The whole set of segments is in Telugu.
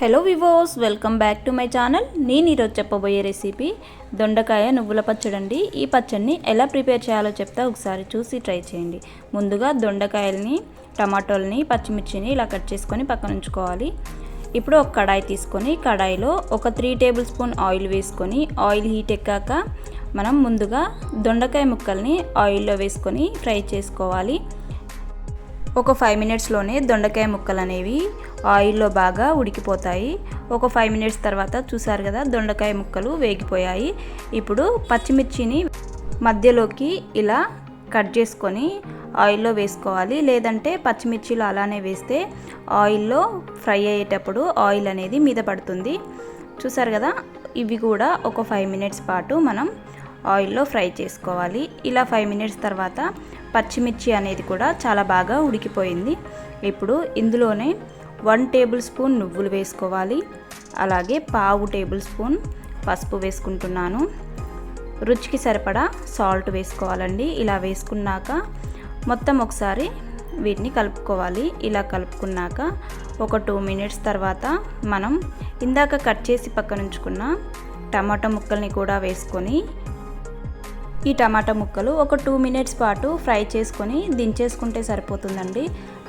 Hello viewers welcome back to my channel నేను ఈరోజు చెప్పబోయే రెసిపీ దొండకాయ నువ్వుల పచ్చడి అండి. ఈ పచ్చడిని ఎలా ప్రిపేర్ చేయాలో చెప్తా ఒకసారి చూసి ట్రై చేయండి. ముందుగా దొండకాయలని టమాటోలని పచ్చిమిర్చిని ఇలా కట్ చేసుకొని పక్కన ఉంచుకోవాలి. ఇప్పుడు ఒక కడాయి తీసుకొని కడాయిలో ఒక త్రీ టేబుల్ స్పూన్ ఆయిల్ వేసుకొని ఆయిల్ హీట్ ఎక్కాక మనం ముందుగా దొండకాయ ముక్కల్ని ఆయిల్లో వేసుకొని ఫ్రై చేసుకోవాలి. ఒక ఫైవ్ మినిట్స్లోనే దొండకాయ ముక్కలు అనేవి ఆయిల్లో బాగా ఉడికిపోతాయి. ఒక ఫైవ్ మినిట్స్ తర్వాత చూసారు కదా దొండకాయ ముక్కలు వేగిపోయాయి. ఇప్పుడు పచ్చిమిర్చిని మధ్యలోకి ఇలా కట్ చేసుకొని ఆయిల్లో వేసుకోవాలి. లేదంటే పచ్చిమిర్చిలు అలానే వేస్తే ఆయిల్లో ఫ్రై అయ్యేటప్పుడు ఆయిల్ అనేది మీద పడుతుంది. చూసారు కదా ఇవి కూడా ఒక ఫైవ్ మినిట్స్ పాటు మనం ఆయిల్లో ఫ్రై చేసుకోవాలి. ఇలా ఫైవ్ మినిట్స్ తర్వాత పచ్చిమిర్చి అనేది కూడా చాలా బాగా ఉడికిపోయింది. ఇప్పుడు ఇందులోనే వన్ టేబుల్ స్పూన్ నువ్వులు వేసుకోవాలి. అలాగే పావు టేబుల్ స్పూన్ పసుపు వేసుకుంటున్నాను. రుచికి సరిపడా సాల్ట్ వేసుకోవాలండి. ఇలా వేసుకున్నాక మొత్తం ఒకసారి వీటిని కలుపుకోవాలి. ఇలా కలుపుకున్నాక ఒక టూ మినిట్స్ తర్వాత మనం ఇందాక కట్ చేసి పక్కనుంచుకున్న టమాటా ముక్కల్ని కూడా వేసుకొని ఈ టమాటా ముక్కలు ఒక టూ మినిట్స్ పాటు ఫ్రై చేసుకొని దించేసుకుంటే సరిపోతుందండి.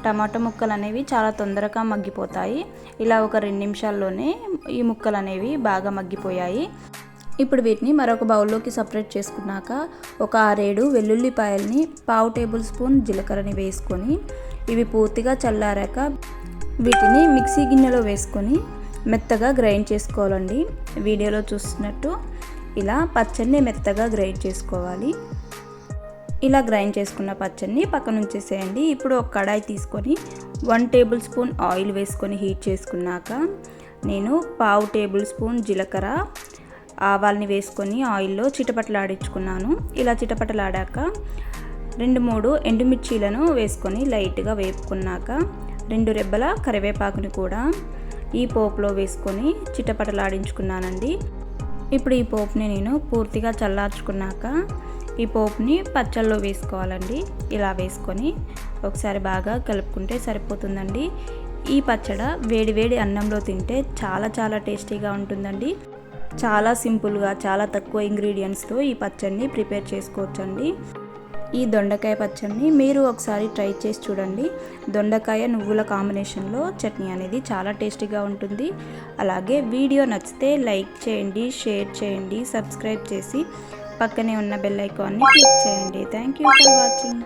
టమాటా ముక్కలు అనేవి చాలా తొందరగా మగ్గిపోతాయి. ఇలా ఒక రెండు నిమిషాల్లోనే ఈ ముక్కలు అనేవి బాగా మగ్గిపోయాయి. ఇప్పుడు వీటిని మరొక బౌల్లోకి సపరేట్ చేసుకున్నాక ఒక ఆరేడు వెల్లుల్లిపాయల్ని పావు టేబుల్ స్పూన్ జీలకర్రని వేసుకొని ఇవి పూర్తిగా చల్లారాక వీటిని మిక్సీ గిన్నెలో వేసుకొని మెత్తగా గ్రైండ్ చేసుకోవాలండి. వీడియోలో చూస్తున్నట్టు ఇలా పచ్చడిని మెత్తగా గ్రైండ్ చేసుకోవాలి. ఇలా గ్రైండ్ చేసుకున్న పచ్చడిని పక్కన ఉంచేసేయండి. ఇప్పుడు ఒక కడాయి తీసుకొని వన్ టేబుల్ స్పూన్ ఆయిల్ వేసుకొని హీట్ చేసుకున్నాక నేను పావు టేబుల్ స్పూన్ జీలకర్ర ఆవాల్ని వేసుకొని ఆయిల్లో చిటపటలాడించుకున్నాను. ఇలా చిటపటలాడాక రెండు మూడు ఎండుమిర్చీలను వేసుకొని లైట్గా వేపుకున్నాక రెండు రెబ్బల కరివేపాకుని కూడా ఈ పోపులో వేసుకొని చిటపటలాడించుకున్నానండి. ఇప్పుడు ఈ పోపుని నేను పూర్తిగా చల్లార్చుకున్నాక ఈ పోపుని పచ్చళ్ళలో వేసుకోవాలండి. ఇలా వేసుకొని ఒకసారి బాగా కలుపుకుంటే సరిపోతుందండి. ఈ పచ్చడ వేడి వేడి అన్నంలో తింటే చాలా చాలా టేస్టీగా ఉంటుందండి. చాలా సింపుల్గా చాలా తక్కువ ఇంగ్రీడియంట్స్తో ఈ పచ్చడిని ప్రిపేర్ చేసుకోవచ్చండి. ఈ దొండకాయ పచ్చడిని మీరు ఒకసారి ట్రై చేసి చూడండి. దొండకాయ నువ్వుల కాంబినేషన్లో చట్నీ అనేది చాలా టేస్టీగా ఉంటుంది. అలాగే వీడియో నచ్చితే లైక్ చేయండి షేర్ చేయండి సబ్స్క్రైబ్ చేసి పక్కనే ఉన్న బెల్ ఐకాన్ని క్లిక్ చేయండి. Thank you for watching.